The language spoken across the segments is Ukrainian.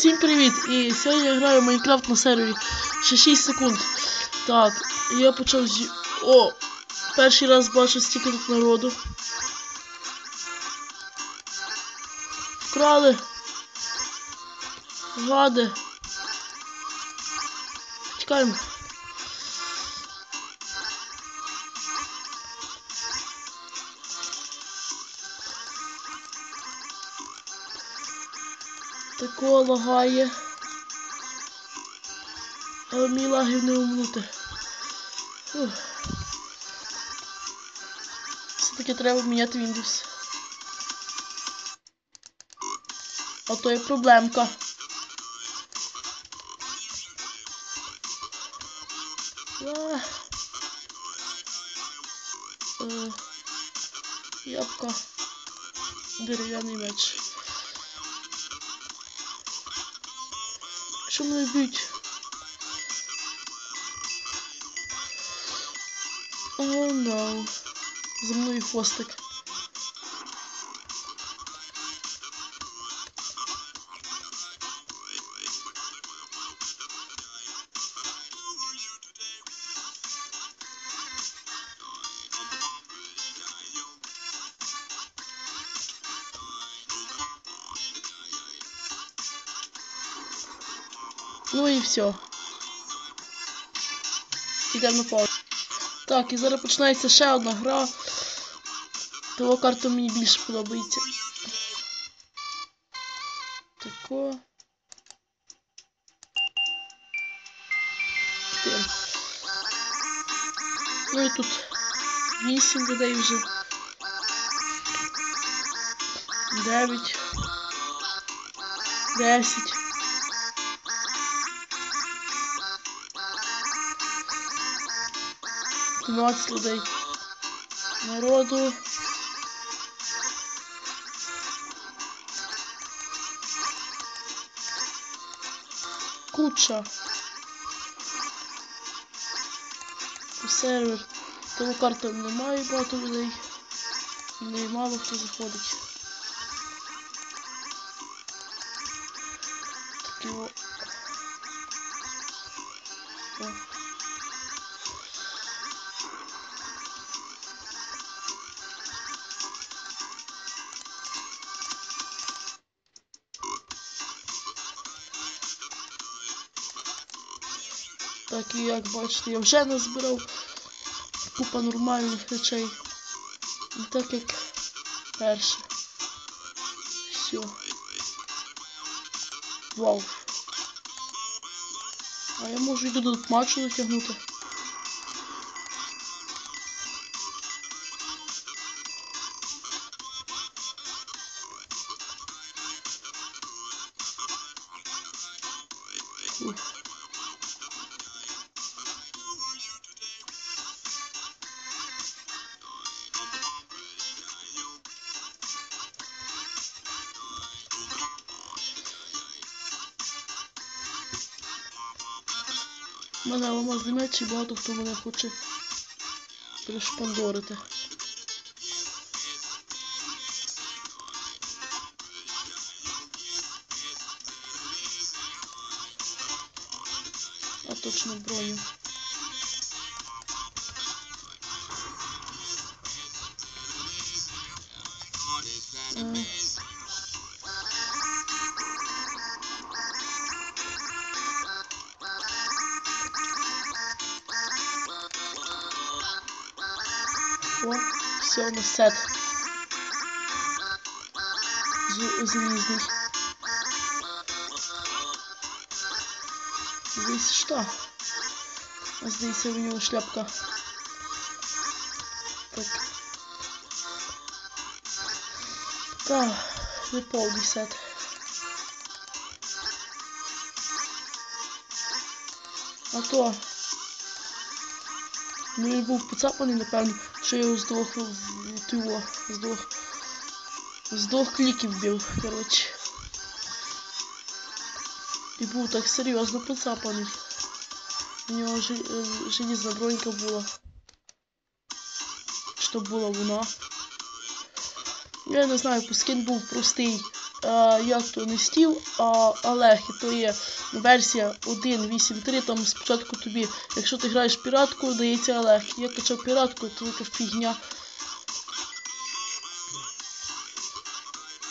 Всім привіт! І сьогодні я граю в Майнкрафт на сервері. Ще 6 секунд. Так, я почав зі... О! Перший раз бачу стільки тут народу. Вкрали. Гади. Тікаємо. Такого лагає. Але мій лагів не умнути. Все-таки треба міняти Windows. А то є проблемка. А. Е. Ябка. Дерев'яний меч. Що мене б'ють? О, no. За мною хвостик. Все. Йдемо на. Так, і зараз починається ще одна гра. Того карта мені більше подобається. Тако. Ну і тут 8 людей вже. 9. 10. Двадцять людей. Народу. Куча. Сервер. Тому карта немає багато людей. Не мало хто заходить. Такі. О. як бачите, я вже назбирав купа нормальних речей. Не так як перше. Все. Вау. А я можу і до матчу дотягнути. Ух. У мене алмазний меч і багато хто мене хоче пришпандорити. А точно броню. О, все, у нас сет. З- Залізний. Здесь что? А здесь у него шляпка. Так. Так, не повний сет. А то. Ну він був поцапаний, напевно, Що я з двох тиво, з двох. З двох кліків бив, коротше. І був так серйозно поцапаний. У нього жи- е, бронька була. Що була вона. Я не знаю, скин був простий. е, як то не стів, а Алехи, то є версія 1.8.3, там спочатку тобі, якщо ти граєш піратку, дається Алех. Я качав піратку, то така фігня.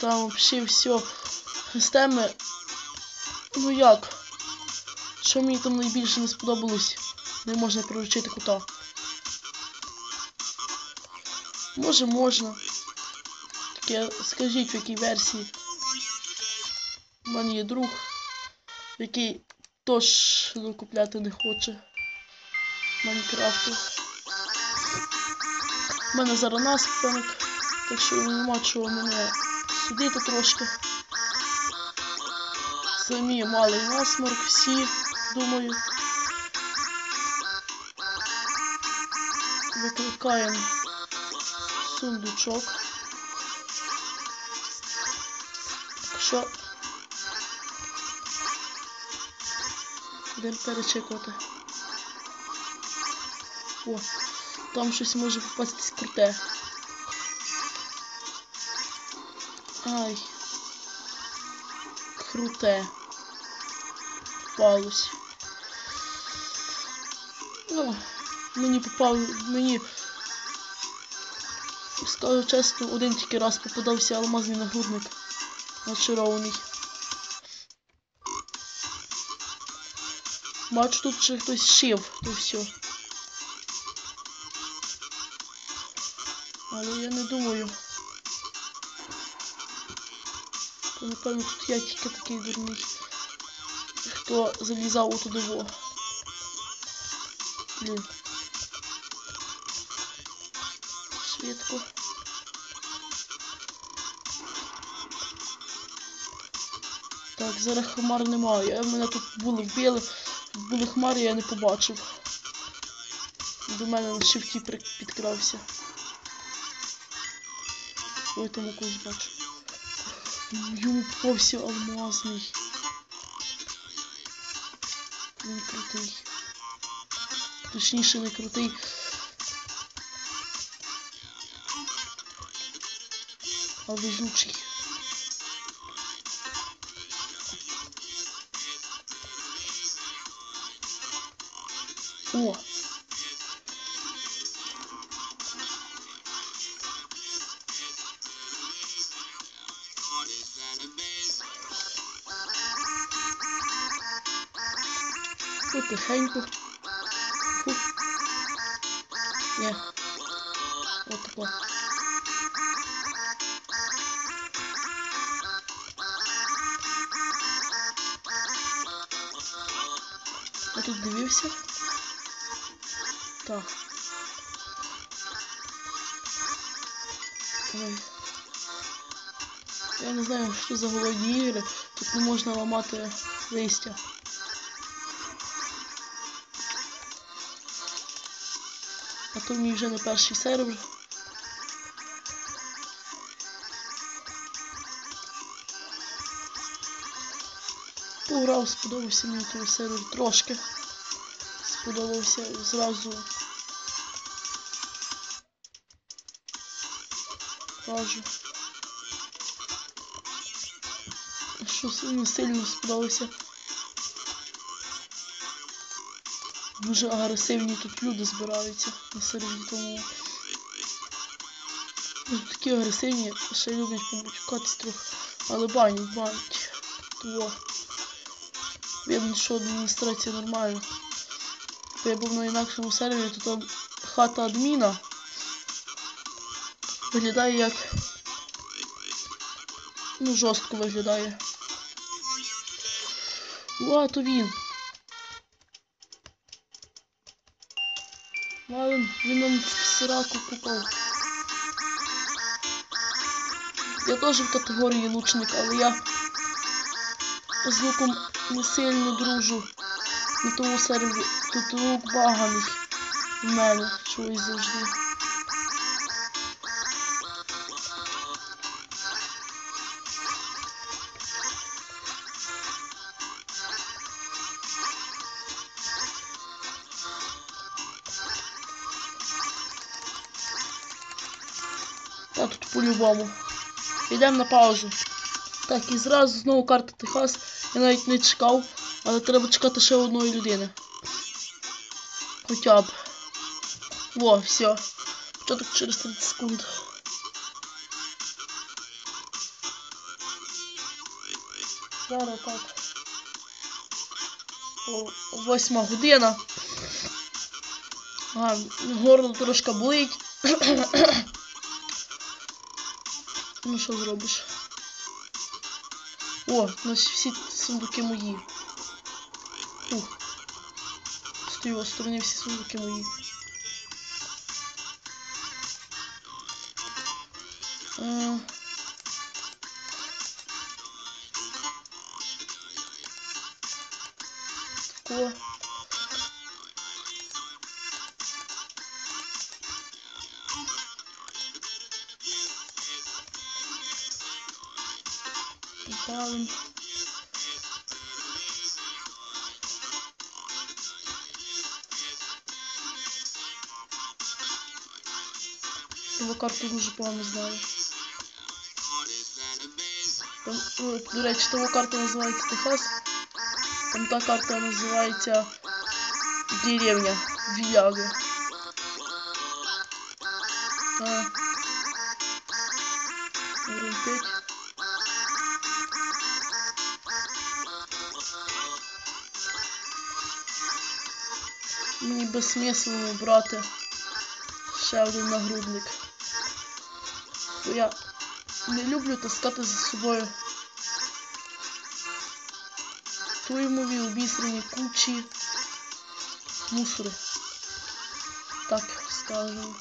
Там взагалі все. Системи. Ну як? Що мені там найбільше не сподобалось? Не можна приручити кота. Може можна. Таке, скажіть в якій версії. У мене є друг, який теж докупляти не хоче Майнкрафту. У мене зараз насморк, так що нема чого мене судити трошки. Самі малий насморк, всі, думаю. Викликаємо сундучок. Що? Будемо перечекувати. О, там щось може попастись круте. Ай. Круте. Попалось. Ну, мені попав, мені скажу чесно, один тільки раз попадався алмазний нагрудник. Начарований. Бачу, тут ще хтось шив, то все. Але я не думаю. То, напевно, тут я тільки такий дурний. Хто залізав у туди во. Блін. Швидко. Так, зараз хмар немає. Мене тут були вбили. Були хмари, я не побачив. До мене на шифті підкрався. Ой, там якусь бачу. Йому попався алмазний. Він крутий. Точніше не крутий. А везучий. О! Потихеньку. Фу. Я не знаю, що за голодні ігри. Тут не можна ламати листя. А то мій вже не перший сервер. Пограв, сподобався мені той сервер трошки. Сподобався зразу. Кажу. Що мені сильно сподобався. Дуже агресивні тут люди збираються на сервері, тому такі агресивні, ще люблять помочкатись трохи, але банять, банять. Того. Видно, що адміністрація нормальна. Бо я був на інакшому сервері, то там хата адміна виглядає як. Ну, жорстко виглядає. О, то він. Ладно, він нам в сраку попав. Я теж в категорії лучник, але я з луком не сильно дружу. На тому сервері тут лук баганий в мене чогось завжди. Та тут по-любому. Йдемо на паузу. Так, і зразу знову карта Техас. Я навіть не чекав, але треба чекати ще одної людини. Хоча б. Во, все. Початок через 30 секунд. Зараз так. О, Восьма година. А, горло трошки болить. ну що зробиш? О, значить всі сундуки мої. Ух. З тієї сторони всі сундуки мої. Е, Тако. Карту дуже погано знаю. Там, о, до речі, того карта називається Техас. Там та карта називається Деревня Віяги. 5. Мені безсмислено брати ще один нагрудник. Бо я не люблю таскати за собою Туймові обісрані кучі мусору. Так скажемо.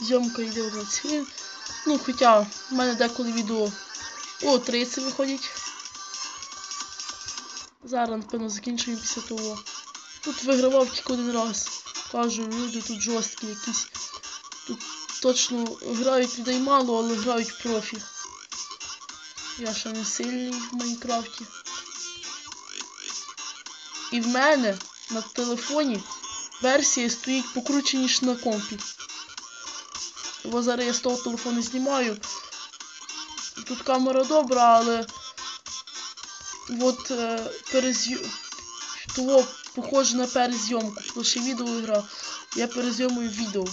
Зйомка йде у 20 хвилин. Ну, хоча в мене деколи відео о 30 виходять. Зараз, напевно, закінчуємо після того. Тут вигравав тільки один раз. Кажу, люди тут жорсткі якісь. Тут точно грають людей мало, але грають профі. Я ще не сильний в Майнкрафті. І в мене на телефоні версія стоїть покруче, ніж на компі. Бо зараз я з того телефону знімаю. Тут камера добра, але от е, того похоже на перезйомку. Лише відео гра. Я перезйомую відео.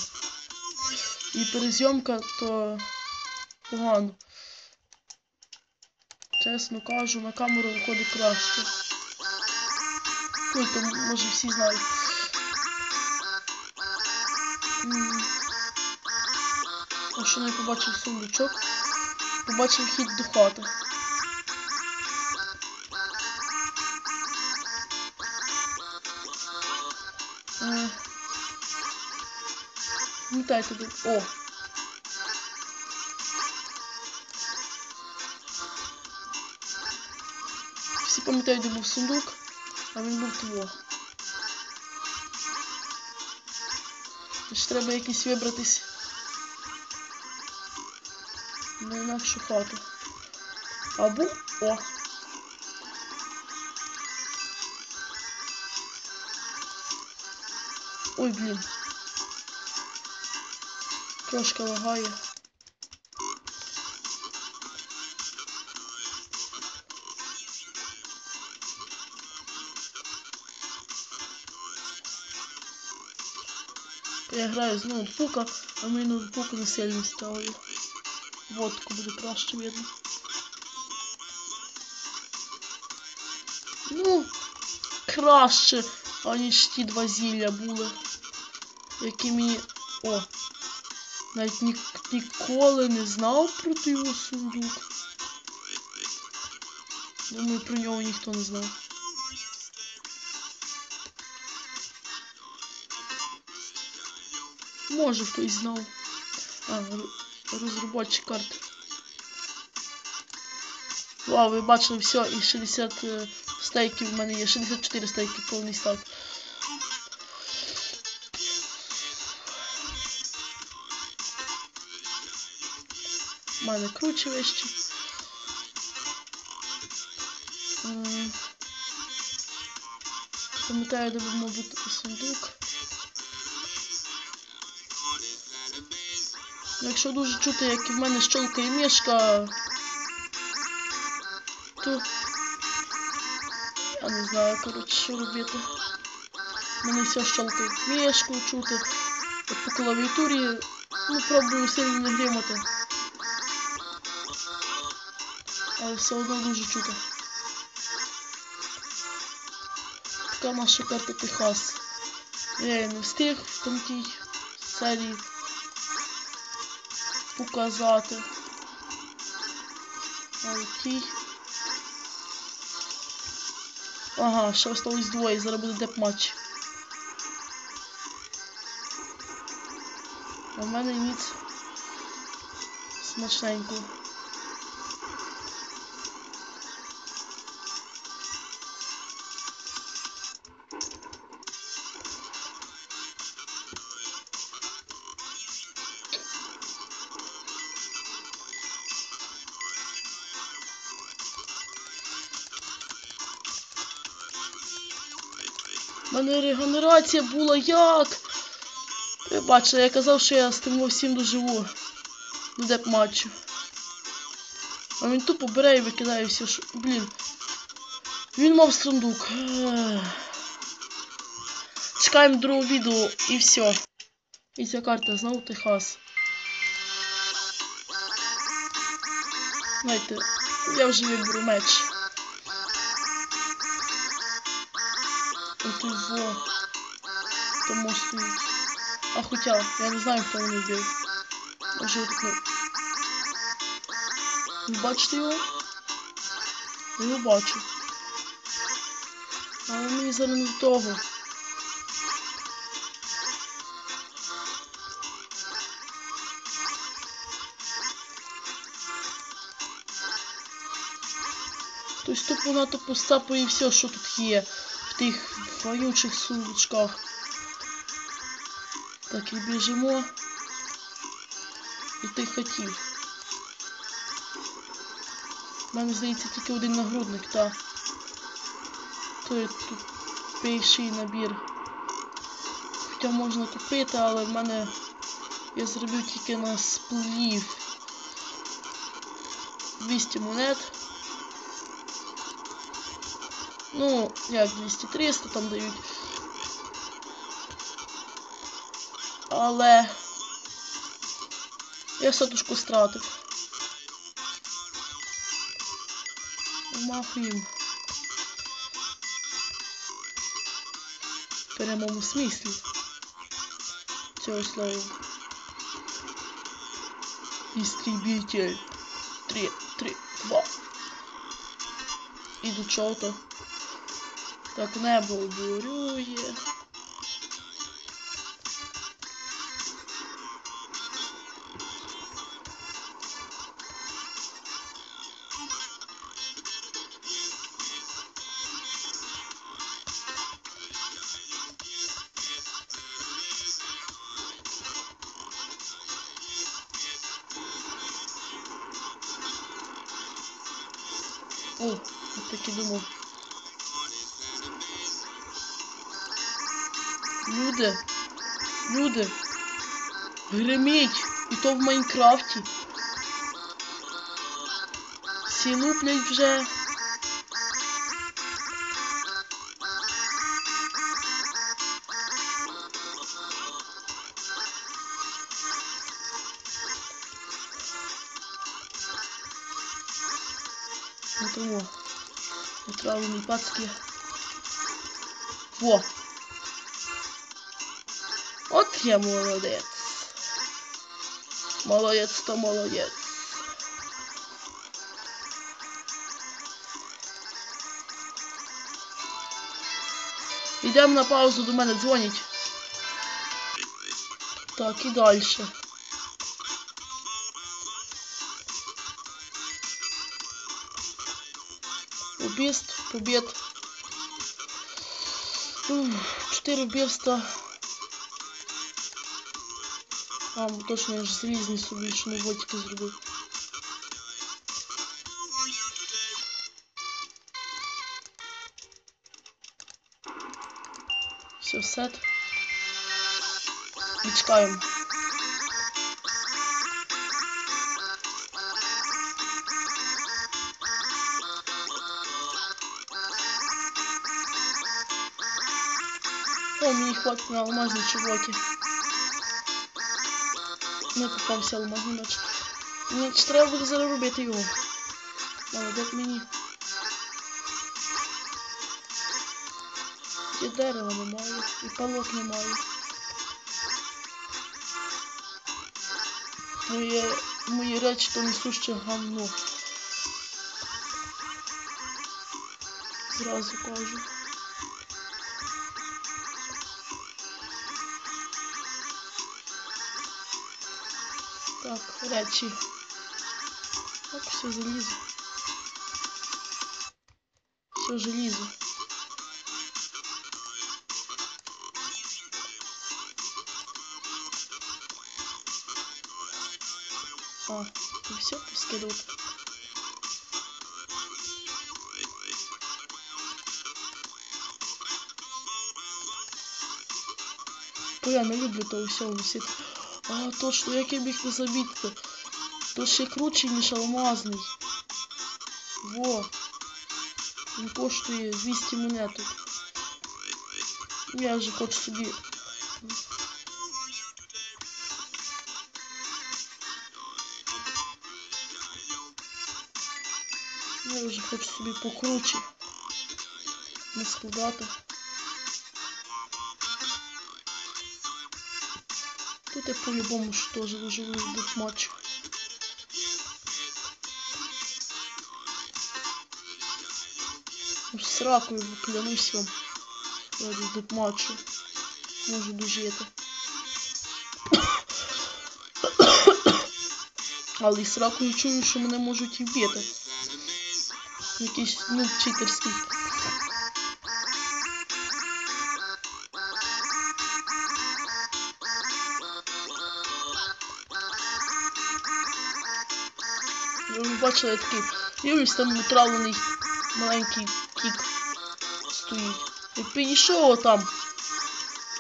І перезйомка то погано. Чесно кажу, на камеру виходить краще. Ну, то може всі знають. А що не побачив сундучок? Побачив хід до хати. Пам'ятайте, де... О! Всі пам'ятають, де був сундук, а він був того. Тож треба якийсь вибратись на інакшу хату. Або... О! Ой, блін. Трошки лагає. Я граю з ноутбука, а мій ноутбук не сильно ставлю. Водку буде краще видно. Ну, краще, аніж ті два зілля були. Які мені... О! Навіть ні... ніколи не знав про його сундук. Думаю, про нього ніхто не знав. Може хтось знав. А, розробочі карти. Вау, ви бачили все, і 60 е, стейків в мене є. 64 стейки повний стат. У мене круче вещі. М. Пам'ятаю, де був, мабуть, сундук. Якщо дуже чути, як і в мене щолкає мішка, то я не знаю, коротше, що робити. В мене все щолкає мішку чути. От по клавіатурі, ну, пробую сильно не гримати. Але все одно дуже чути. Така наша карта Техас. Я її не встиг в тонкій серії показати. А в тій. Ага, ще осталось двоє, зараз буде деп-матч. А в мене ніц смачненько. Регенерація була як? Ви бачили, я казав, що я з тим всім доживу. До деп матчу. А він тупо бере і викидає все, що. Блін. Він мав сундук. Чекаємо другого відео і все. І ця карта знову Техас. Знаєте, я вже виберу меч. От його. Тому стоїть. А хоча, я не знаю, хто мене вбив. Може тут не... Бачите його? Я його бачу. Але мені зараз не до того. Хтось тупо нато постапає все, що тут є в тих вонючих сундучках. Так і біжимо до тих хатів. У мене здається тільки один нагрудник, так. Той тут пейший набір. Хоча можна купити, але в мене я зробив тільки на сплів 200 монет. Ну, як 200-300 там дають. Але я сотушку стратив. Махуємо. В прямому смислі цього слова. Істребитель. Три, три, два. І до чого то? Так, небо обурює. Майнкрафті. Всі луплять вже. Тому отравлені пацки. Во! От я молодець. Молодець то молодець. Йдемо на паузу, до мене дзвонять. Так, і далі. Убийств, побед. Чотири вбивства. А, точно, я же слизни с увеличенной ботикой зубы. Все, сет. И чекаем. О, мне не хватит на алмазные чеблоки. Не попався алмазний меч. Мені треба буде зараз робити його. Молодець мені. І дерева немає, і палок немає. Моє, мої речі то несуще гамно. Зразу кажу. Так, речі. Так, все залізо. Все желізо. А, і все поскидувати. Я не люблю того всього висіти. А, точно, як я міг не замітити. То ще круче, ніж алмазний. Во. Він коштує 200 монеток. Я вже хочу собі. Я вже хочу собі покруче. Не складати. Я по-любому ж теж виживу в матч. З сракою клянусь вам. Я до матчу. Можу дожити. Але і сракою чую, що мене можуть і вбити. Якийсь, ну, читерський. Бачила я такий. Дивлюсь, там утравлений маленький кік стоїть. І підійшов там.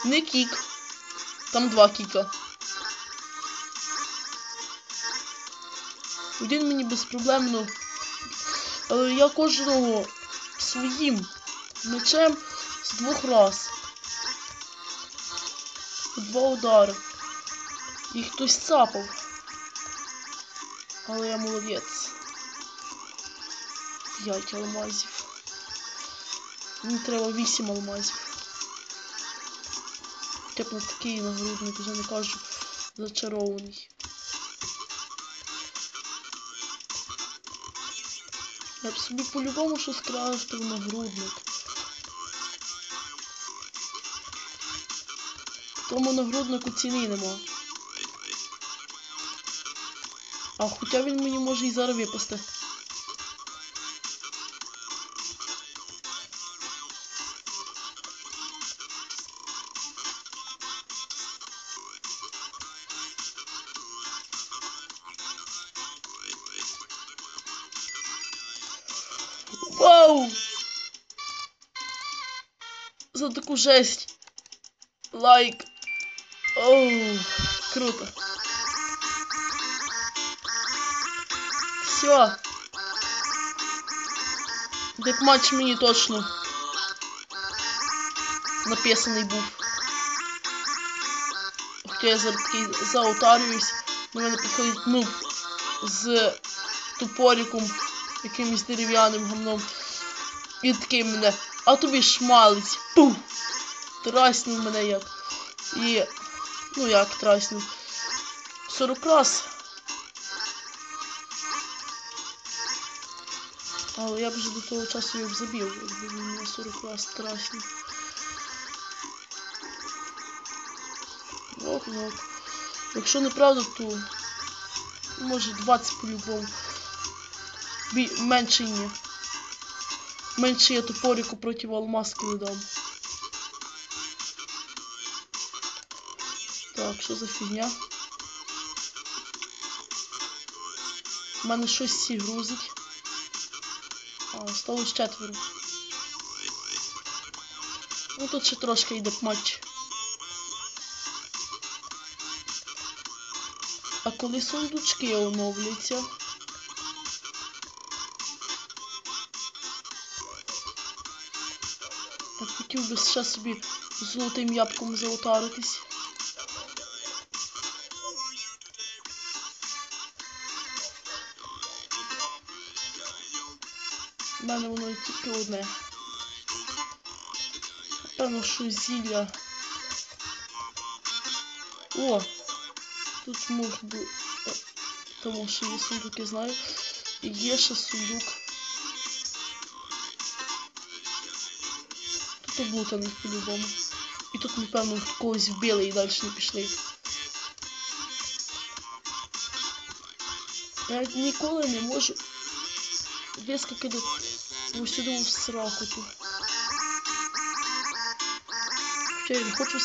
Не кік. Там два кіка. Один мені безпроблемно. Але я кожного своїм мечем з двох раз. Два удари. І хтось цапав. Але я молодець. П'ять алмазів. Мені треба вісім алмазів. Хоча такий нагрудник вже не кажу зачарований. Я б собі по-любому щось крафтив нагрудник. Тому нагруднику ціни нема. А хоча він мені може і зараз випасти. За жесть. Лайк. Оу, круто. Все. Депматч мені точно написаний був. Хоча я зараз такий заутарююсь. До мене підходить нуб з топориком, якимось дерев'яним гамном. І такий мене, а тобі шмалець. Пух! Траснув мене як. І. Ну як траснув. 40 раз. Але я б вже до того часу його б забив, якби він мене 40 раз траснув. Ох, ох. Якщо неправда, то може 20 по-любому. Менше ні. Менше я топорику проти алмазки не дам. Так, що за фігня? У мене щось всі грузить. А, осталось четверо. Ну тут ще трошки йде матч. А коли сундучки оновляться? Я хотів би ще собі золотим ябком заотаритись. мене воно є тільки одне. Напевно, що зілля. О! Тут може бути. Тому що є сундук, я знаю. І є ще сундук. Тут облутаний по-любому. І тут, напевно, когось вбили і далі не пішли. Я ніколи не можу вискакати ось сюди в сраку тут. Хоча я не хочу в